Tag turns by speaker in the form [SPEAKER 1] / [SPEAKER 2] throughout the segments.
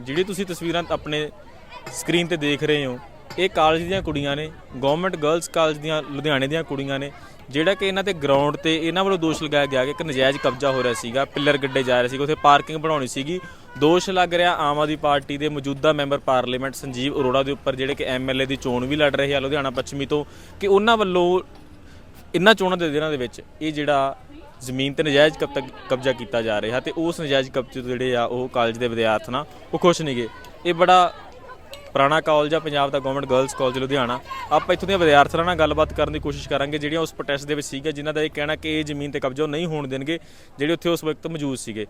[SPEAKER 1] ਜਿਹੜੀ ਤੁਸੀਂ ਤਸਵੀਰਾਂ ਆਪਣੇ ਸਕਰੀਨ ਤੇ ਦੇਖ ਰਹੇ ਹੋ, ਇਹ ਕਾਲਜ ਦੀਆਂ ਕੁੜੀਆਂ ਨੇ ਗਵਰਨਮੈਂਟ ਗਰਲਸ ਕਾਲਜ ਦੀਆਂ, ਲੁਧਿਆਣੇ ਦੀਆਂ ਕੁੜੀਆਂ ਨੇ, ਜਿਹੜਾ ਕਿ ਇਹਨਾਂ ਤੇ ਗਰਾਊਂਡ ਤੇ ਇਹਨਾਂ ਵੱਲੋਂ ਦੋਸ਼ ਲਗਾਇਆ ਗਿਆ ਕਿ ਇੱਕ ਨਜਾਇਜ਼ ਕਬਜ਼ਾ ਹੋ ਰਿਹਾ ਸੀਗਾ, ਪਿੱਲਰ ਗੱਡੇ ਜਾ ਰਹੇ ਸੀਗੇ, ਉੱਥੇ ਪਾਰਕਿੰਗ ਬਣਾਉਣੀ ਸੀਗੀ। ਦੋਸ਼ ਲੱਗ ਰਿਹਾ ਆਮ ਆਦਮੀ ਪਾਰਟੀ ਦੇ ਮੌਜੂਦਾ ਮੈਂਬਰ ਪਾਰਲੀਮੈਂਟ ਸੰਜੀਵ ਅਰੋੜਾ ਦੇ ਉੱਪਰ, ਜਿਹੜੇ ਕਿ ਐਮਐਲਏ ਦੀ ਚੋਣ ਵੀ ਲੜ ਰਹੇ ਆ ਲੁਧਿਆਣਾ ਪੱਛਮੀ ਤੋਂ, ਕਿ ਉਹਨਾਂ ਵੱਲੋਂ ਇਹਨਾਂ ਚੋਣਾਂ ਦੇ ਦਿਨਾਂ ਦੇ ਵਿੱਚ ਇਹ ਜਿਹੜਾ ਜ਼ਮੀਨ ਤੇ ਨਜਾਇਜ਼ ਕਬਜ਼ਾ ਕਬਜ਼ਾ ਕੀਤਾ ਜਾ ਰਿਹਾ ਤੇ ਉਸ ਨਜਾਇਜ਼ ਕਬਜ਼ੇ ਤੋਂ ਜਿਹੜੇ ਆ ਉਹ ਕਾਲਜ ਦੇ ਵਿਦਿਆਰਥਣ ਆ ਉਹ ਖੁਸ਼ ਨਹੀਂਗੇ। ਇਹ ਬੜਾ ਪੁਰਾਣਾ ਕਾਲਜ ਆ, ਪੰਜਾਬ ਦਾ ਗਵਰਨਮੈਂਟ ਗਰਲਸ ਕਾਲਜ ਲੁਧਿਆਣਾ। ਆਪਾਂ ਇੱਥੋਂ ਦੀਆਂ ਵਿਦਿਆਰਥਣਾਂ ਨਾਲ ਗੱਲਬਾਤ ਕਰਨ ਦੀ ਕੋਸ਼ਿਸ਼ ਕਰਾਂਗੇ, ਜਿਹੜੀਆਂ ਉਸ ਪ੍ਰੋਟੈਸਟ ਦੇ ਵਿੱਚ ਸੀਗੇ ਜਿਨ੍ਹਾਂ ਦਾ ਇਹ ਕਹਿਣਾ ਕਿ ਇਹ ਜ਼ਮੀਨ ਤੇ ਕਬਜ਼ਾ ਨਹੀਂ ਹੋਣ ਦੇਣਗੇ, ਜਿਹੜੇ ਉੱਥੇ ਉਸ ਵਕਤ ਮੌਜੂਦ ਸੀਗੇ।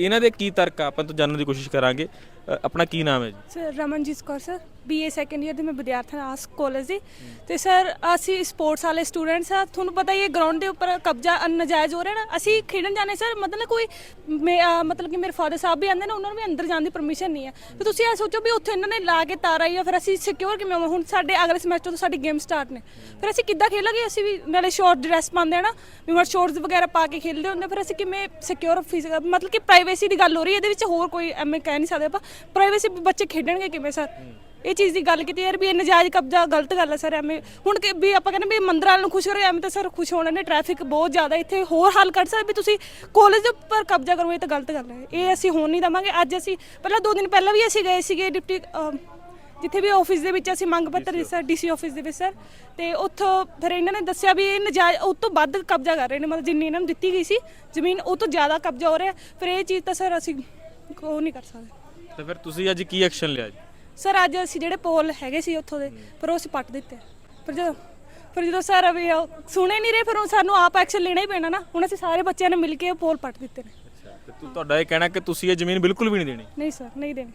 [SPEAKER 1] ਇਹਨਾਂ ਦੇ ਕੀ ਤਰਕ ਆ, ਆਪਾਂ ਤੋਂ ਜਾਣਨ ਦੀ ਕੋਸ਼ਿਸ਼ ਕਰਾਂਗੇ। ਅ, ਆਪਣਾ ਕੀ ਨਾਮ ਹੈ ਜੀ?
[SPEAKER 2] Sir Ramanjit Kaur sir BA second year ਦੇ ਮੈਂ ਵਿਦਿਆਰਥਣ ਆਸ ਕਾਲਜ ਦੀ। ਤੇ ਸਰ ਅਸੀਂ ਸਪੋਰਟਸ ਵਾਲੇ ਸਟੂਡੈਂਟਸ ਆ ਤੁਹਾਨੂੰ ਪਤਾ ਹੀ ਹੈ ਗਰਾਊਂਡ ਦੇ ਉੱਪਰ ਕਬਜ਼ਾ ਅਨਜਾਇਜ਼ ਹੋ ਰਿਹਾ ਨਾ। ਅਸੀਂ ਖੇਡਣ ਜਾਣੇ ਸਰ ਮਤਲਬ ਕੋਈ ਮੇ- ਅਹ ਮਤਲਬ ਕਿ ਮੇਰੇ ਫਾਦਰ ਸਾਹਿਬ ਵੀ ਆਂਦੇ ਨੇ ਉਹਨਾਂ ਨੂੰ ਵੀ ਅੰਦਰ ਜਾਣ ਦੀ ਪਰਮਿਸ਼ਨ ਨਹੀਂ ਹੈ। ਤੇ ਤੁਸੀਂ ਇਹ ਸੋਚੋ ਵੀ ਉੱਥੇ ਇਹਨਾਂ ਨੇ ਲਾ ਕੇ ਤਾਰਾ ਹੀ ਆ ਫਿਰ ਅਸੀਂ ਸਿਕਿਉਰ ਕਿਵੇਂ ਹੋਵਾਂ? ਹੁਣ ਸਾਡੇ ਅਗਲੇ ਸਮੈਸਟਰ ਤੋਂ ਸਾਡੀ ਗੇਮ ਸਟਾਰਟ ਨੇ। ਫਿਰ ਅਸੀਂ ਕਿੱਦਾਂ ਖੇਲਾਂਗੇ? ਅਸੀਂ ਵੀ ਨਾਲੇ ਸ਼ਾਰਟ ਡਰੈਸ ਪਾਉਂਦੇ ਆ ਨਾ। ਵੀ ਮਰ ਸ਼ਾਰਟਸ ਵਗੈਰਾ ਪਾ ਕੇ ਖੇਲਦੇ ਹੁੰਦੇ ਫਿਰ ਅਸੀਂ ਕਿਵੇਂ ਸਿਕਿਉਰ ਫਿਜ਼ੀਕਲ ਮਤਲਬ ਕਿ ਪ੍ਰਾਈਵੇਸੀ ਦੀ ਗੱਲ ਹੋ ਰਹੀ ਹੈ। ਇਹਦੇ ਵਿੱਚ ਹੋਰ ਕੋਈ ਐਵੇਂ ਕਹਿ ਨਹੀਂ ਸਕਦੇ ਆਪਾਂ। ਪ੍ਰਾਈਵੇਸੀ ਬੱਚੇ ਖੇਡਣਗੇ ਕਿਵੇਂ ਸਰ ਇਹ ਚੀਜ਼ ਦੀ ਗੱਲ ਕੀਤੀ ਯਾਰ ਵੀ ਇਹ ਨਜਾਇਜ਼ ਕਬਜ਼ਾ ਗਲਤ ਗੱਲ ਹੈ ਸਰ ਐਵੇਂ ਹੁਣ ਕਿ ਵੀ ਆਪਾਂ ਕਹਿੰਦੇ ਵੀ ਮੰਦਰ ਨੂੰ ਖੁਸ਼ ਰਹੇ ਐਵੇਂ ਤਾਂ ਸਰ ਖੁਸ਼ ਹੋਣਾ ਨੇ ਟ੍ਰੈਫਿਕ ਬਹੁਤ ਜ਼ਿਆਦਾ ਇੱਥੇ ਹੋਰ ਹੱਲ ਕੱਢ ਸਕਦੇ ਵੀ ਤੁਸੀਂ ਕਾਲਜ ਦੇ ਉੱਪਰ ਕਬਜ਼ਾ ਕਰੋ ਇਹ ਤਾਂ ਗਲਤ ਗੱਲ ਹੈ। ਇਹ ਅਸੀਂ ਹੋਣ ਨਹੀਂ ਦਵਾਂਗੇ ਅੱਜ ਅਸੀਂ ਪਹਿਲਾਂ ਦੋ ਦਿਨ ਪਹਿਲਾਂ ਵੀ ਅਸੀਂ ਗਏ ਸੀਗੇ ਡਿਪਟੀ ਜਿੱਥੇ ਵੀ ਆਫਿਸ ਦੇ ਵਿੱਚ ਅਸੀਂ ਮੰਗ ਪੱਤਰ ਦਿੱਤਾ ਸਰ ਡੀਸੀ ਆਫਿਸ ਦੇ ਵਿੱਚ ਸਰ ਤੇ ਉੱਥੋਂ ਫਿਰ ਇਹਨਾਂ ਨੇ ਦੱਸਿਆ ਵੀ ਇਹ ਨਜਾਇਜ਼ ਉਹ ਤੋਂ ਵੱਧ ਕਬਜ਼ਾ ਕਰ ਰਹੇ ਨੇ ਮਤਲਬ ਜਿੰਨੀ ਇਹਨਾਂ ਨੂੰ ਦਿੱਤੀ ਗਈ ਸੀ ਜ਼ਮੀਨ ਉਹ ਤੋਂ ਜ਼ਿਆਦਾ ਕਬਜ਼ਾ ਹੋ ਰਿਹਾ ਫਿਰ ਇਹ ਚੀਜ਼ ਤਾਂ ਸਰ ਅਸੀਂ ਉਹ ਨਹੀਂ ਕਰ ਸਕਦੇ।
[SPEAKER 1] ਤੇ ਫਿਰ ਤੁਸੀਂ ਅੱਜ ਕੀ ਐਕਸ਼ਨ ਲਿਆ ਜੀ?
[SPEAKER 2] ਸਰ ਅੱਜ ਅਸੀਂ ਜਿਹੜੇ ਪੋਲ ਹੈਗੇ ਸੀ ਉੱਥੋਂ ਦੇ ਪਰ ਉਹ ਅਸੀਂ ਪੱਟ ਦਿੱਤੇ। ਪਰ ਜਦੋਂ ਪਰ ਜਦੋਂ ਸਰ ਵੀ ਉਹ ਸੁਣੇ ਨਹੀਂ ਰਹੇ ਫਿਰ ਉਹ ਸਾਨੂੰ ਆਪ ਐਕਸ਼ਨ ਲੈਣਾ ਹੀ ਪੈਣਾ ਨਾ। ਹੁਣ ਅਸੀਂ ਸਾਰੇ ਬੱਚਿਆਂ ਨੇ ਮਿਲ ਕੇ ਉਹ ਪੋਲ ਪੱਟ ਦਿੱਤੇ ਨੇ।
[SPEAKER 1] ਅੱਛਾ ਤੇ ਤੁ- ਤੁਹਾਡਾ ਇਹ ਕਹਿਣਾ ਕਿ ਤੁਸੀਂ ਇਹ ਜ਼ਮੀਨ ਬਿਲਕੁਲ ਵੀ ਨਹੀਂ ਦੇਣੀ?
[SPEAKER 2] ਨਹੀਂ ਸਰ ਨਹੀਂ ਦੇਣੇ।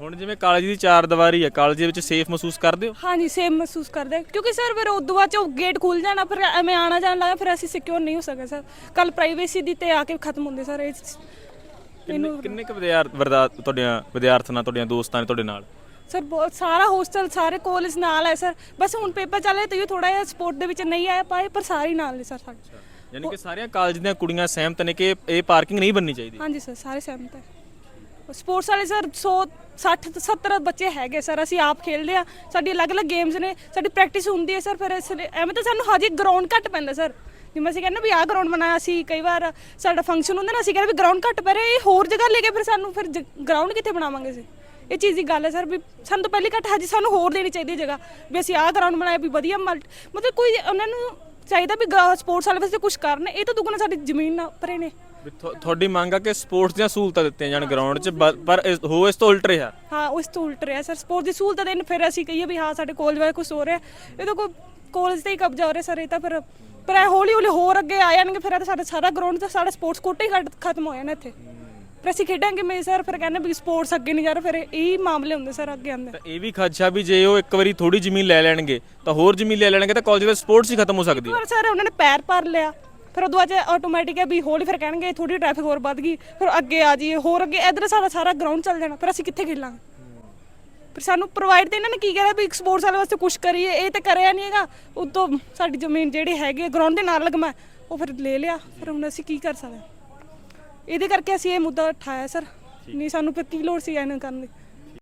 [SPEAKER 1] ਹੁਣ ਜਿਵੇਂ ਕਾਲਜ ਦੀ ਚਾਰ ਦੀਵਾਰੀ ਹੈ ਕਾਲਜ ਦੇ ਵਿੱਚ ਸੇਫ ਮਹਿਸੂਸ ਕਰਦੇ ਹੋ?
[SPEAKER 2] ਹਾਂਜੀ ਸੇਮ ਮਹਿਸੂਸ ਕਰਦੇ। ਹਾਂ। ਕਿਉਂਕਿ ਸਰ ਫਿਰ ਉਦੋਂ ਬਾਅਦ ਚ ਗੇਟ ਖੁੱਲ ਜਾਣਾ ਫਿਰ ਐਵੇਂ ਆਣਾ ਜਾਣ ਲੱਗਾ ਫਿਰ ਅਸੀਂ ਸਿਕਿਉਰ ਨਹੀਂ ਹੋ ਸਕਦੇ ਸਰ। ਕੱਲ ਪ੍ਰਾਈਵੇਸੀ ਦੀ ਤੇ ਆ ਕੇ ਖਤਮ ਹੁੰਦੇ ਸਰ ਇਹ
[SPEAKER 1] ਕਿੰਨੇ ਕਿੰਨੇ ਕੁ ਵਿਦਿਆਰ ਵਰਦਾ ਤੁਹਾਡੀਆਂ ਵਿਦਿਆਰਥਣਾਂ ਤੁਹਾਡੀਆਂ ਦੋਸਤਾਂ ਨੇ ਤੁਹਾਡੇ ਨਾਲ?
[SPEAKER 2] ਸਰ ਬਹੁਤ ਸਾਰਾ ਹੋਸਟਲ ਸਾਰੇ ਕਾਲਜ ਨਾਲ ਹੈ ਸਰ। ਬਸ ਹੁਣ ਪੇਪਰ ਚੱਲ ਰਿਹਾ ਤੇ ਥੋੜਾ ਜਿਹਾ ਸਪੋਰਟ ਦੇ ਵਿੱਚ ਨਹੀਂ ਆਇਆ ਪਾਏ ਪਰ ਸਾਰੇ ਹੀ ਨਾਲ ਨੇ ਸਰ ਸਾਡੇ।
[SPEAKER 1] ਯਾਨੀ ਕਿ ਸਾਰੀਆਂ ਕਾਲਜ ਦੀਆਂ ਕੁੜੀਆਂ ਸਹਿਮਤ ਨੇ ਕਿ ਇਹ ਪਾਰਕਿੰਗ ਨਹੀਂ ਬਣਨੀ ਚਾਹੀਦੀ?
[SPEAKER 2] ਹਾਂਜੀ ਸਰ ਸਾਰੇ ਸਹਿਮਤ ਹੈ। ਸਪੋਰਟਸ ਵਾਲੇ ਸਰ 100 60 ਤੋਂ 70 ਬੱਚੇ ਹੈਗੇ ਸਰ ਅਸੀਂ ਆਪ ਖੇਡਦੇ ਆ ਸਾਡੀ ਅਲੱਗ-ਅਲੱਗ ਗੇਮਸ ਨੇ ਸਾਡੀ ਪ੍ਰੈਕਟਿਸ ਹੁੰਦੀ ਹੈ ਸਰ ਫਿਰ ਇਸ ਲਈ- ਐਵੇਂ ਤਾਂ ਸਾਨੂੰ ਹਜੇ ਗਰਾਊਂਡ ਘੱਟ ਪੈਂਦਾ ਸਰ। ਜਿਵੇਂ ਅਸੀਂ ਕਹਿੰਦੇ ਵੀ ਆਹ ਗਰਾਊਂਡ ਬਣਾਇਆ ਸੀ, ਕਈ ਵਾਰ ਸਾਡਾ ਫੰਕਸ਼ਨ ਹੁੰਦਾ ਨਾ, ਅਸੀਂ ਕਹਿੰਦੇ ਵੀ ਗਰਾਊਂਡ ਘੱਟ ਪੈ ਰਿਹਾ, ਇਹ ਹੋਰ ਜਗ੍ਹਾ ਲੈ ਕੇ ਫਿਰ ਸਾਨੂੰ ਫਿਰ ਗਰਾਊਂਡ ਕਿੱਥੇ ਬਣਾਵਾਂਗੇ ਅਸੀਂ? ਇਹ ਚੀਜ਼ ਦੀ ਗੱਲ ਹੈ ਸਰ ਵੀ ਸਾਨੂੰ ਤਾਂ ਪਹਿਲੀ ਘੱਟ ਹਜੇ ਸਾਨੂੰ ਹੋਰ ਦੇਣੀ ਚਾਹੀਦੀ ਹੈ ਜਗ੍ਹਾ। ਵੀ ਅਸੀਂ ਆਹ ਗਰਾਊਂਡ ਬਣਾਇਆ, ਵੀ ਵਧੀਆ ਮਲਟ- ਮਤਲਬ ਕੋਈ ਉਹਨਾਂ ਨੂੰ ਚਾਹੀਦਾ ਵੀ ਸਪੋਰਟਸ ਵਾਲੇ ਵਾਸਤੇ ਕੁਝ ਕਰਨ, ਇਹ ਤਾਂ ਦੁੱਗਣਾ ਸਾਡੀ ਜ਼ਮੀਨ ਨਾਲ ਪਰੇ ਨੇ।
[SPEAKER 1] ਤੁਹਾਡੀ ਮੰਗ ਆ ਕਿ ਸਪੋਰਟਸ ਦੀਆਂ ਸਹੂਲਤਾਂ ਦਿੱਤੀਆਂ ਜਾਣ ਗਰਾਊਂਡ 'ਚ ਬ- ਪਰ ਇਸ- ਹੋ ਇਸ ਤੋਂ ਉਲਟ ਰਿਹਾ?
[SPEAKER 2] ਹਾਂ ਉਸ ਤੋਂ ਉਲਟ ਰਿਹਾ ਸਰ ਸਪੋਰਟ ਦੀ ਸਹੂਲਤਾਂ ਦੇਣ ਫਿਰ ਅਸੀਂ ਕਹੀਏ ਵੀ ਹਾਂ ਸਾਡੇ ਕਾਲਜ ਵਾਲੇ ਕੁਝ ਹੋ ਰਿਹਾ। ਇਹ ਤਾਂ ਕੋਈ ਕਾਲਜ ਤੇ ਹੀ ਕਬਜ਼ਾ ਹੋ ਰਿਹਾ ਸਰ ਇਹ ਤਾਂ ਫਿਰ ਪਰ ਇਹ ਹੌਲੀ ਹੌਲੀ ਹੋਰ ਅੱਗੇ ਆ ਜਾਣਗੇ ਫਿਰ ਇਹ ਤਾਂ ਸਾਡਾ ਸਾਰਾ ਗਰਾਊਂਡ ਤੇ ਸਾਡਾ ਸਪੋਰਟਸ ਕੋਟਾ ਹੀ ਖਤ- ਖਤਮ ਹੋ ਜਾਣਾ ਇੱਥੇ। ਫਿਰ ਅਸੀਂ ਖੇਡਾਂਗੇ ਮੈਂ ਸਰ ਫਿਰ ਕਹਿੰਦੇ ਵੀ ਸਪੋਰਟਸ ਅੱਗੇ ਨਹੀਂ ਜਾ ਰਿਹਾ ਫਿਰ ਇਹ ਮਾਮਲੇ ਹੁੰਦੇ ਸਰ ਅੱਗੇ ਆਉਂਦੇ।
[SPEAKER 1] ਤਾਂ ਇਹ ਵੀ ਖਦਸ਼ਾ ਵੀ ਜੇ ਉਹ ਇੱਕ ਵਾਰੀ ਥੋੜੀ ਜ਼ਮੀਨ ਲੈ ਲੈਣਗੇ ਤਾਂ ਹੋਰ ਜ਼ਮੀਨ ਲੈ ਲੈਣਗੇ ਤਾਂ ਕਾਲਜ ਦਾ ਸਪੋਰਟਸ ਹੀ ਖਤਮ ਹੋ ਸਕਦੀ ਹੈ।
[SPEAKER 2] ਪਰ ਸਰ ਉਹਨਾਂ ਨੇ ਪੈਰ ਭਰ ਲਿਆ। ਫਿਰ ਉਦੋਂ ਬਾਅਦ ਆਟੋਮੈਟਿਕ ਹੈ ਵੀ ਹੌਲੀ ਫਿਰ ਕਹਿਣਗੇ ਥੋੜੀ ਟ੍ਰੈਫਿਕ ਹੋਰ ਵੱਧ ਗਈ ਫਿਰ ਅੱਗੇ ਆ ਜਾਈਏ ਹੋਰ ਅੱਗੇ ਇਧਰ ਸਾਡਾ ਸਾਰਾ ਗਰਾਊਂਡ ਚੱਲ ਜਾਣਾ ਫਿਰ ਅਸੀਂ ਕਿੱਥੇ ਖੇਲਾਂਗੇ? ਪਰ ਸਾਨੂੰ ਪ੍ਰੋਵਾਈਡ ਤੇ ਇਹਨਾਂ ਨੇ ਕੀ ਕਰਿਆ ਵੀ ਸਪੋਰਟਸ ਵਾਲੇ ਵਾਸਤੇ ਕੁਝ ਕਰੀਏ ਇਹ ਤੇ ਕਰਿਆ ਨਹੀਂ ਹੈਗਾ। ਉਦੋਂ ਸਾਡੀ ਜ਼ਮੀਨ ਜਿਹੜੀ ਹੈਗੀ ਗਰਾਊਂਡ ਦੇ ਨਾਲ ਲਗਮਾ ਉਹ ਫਿਰ ਲੈ ਲਿਆ ਫਿਰ ਹੁਣ ਅਸੀਂ ਕੀ ਕਰ ਸਕਦੇ ਹਾਂ? ਇਹਦੇ ਕਰਕੇ ਅਸੀਂ ਇਹ ਮੁੱਦਾ ਉਠਾਇਆ ਸਰ। ਨਹੀਂ ਸਾਨੂੰ ਫਿਰ ਕੀ ਲੋੜ ਸੀ ਇਹਨਾਂ ਕਰਨ ਦੀ?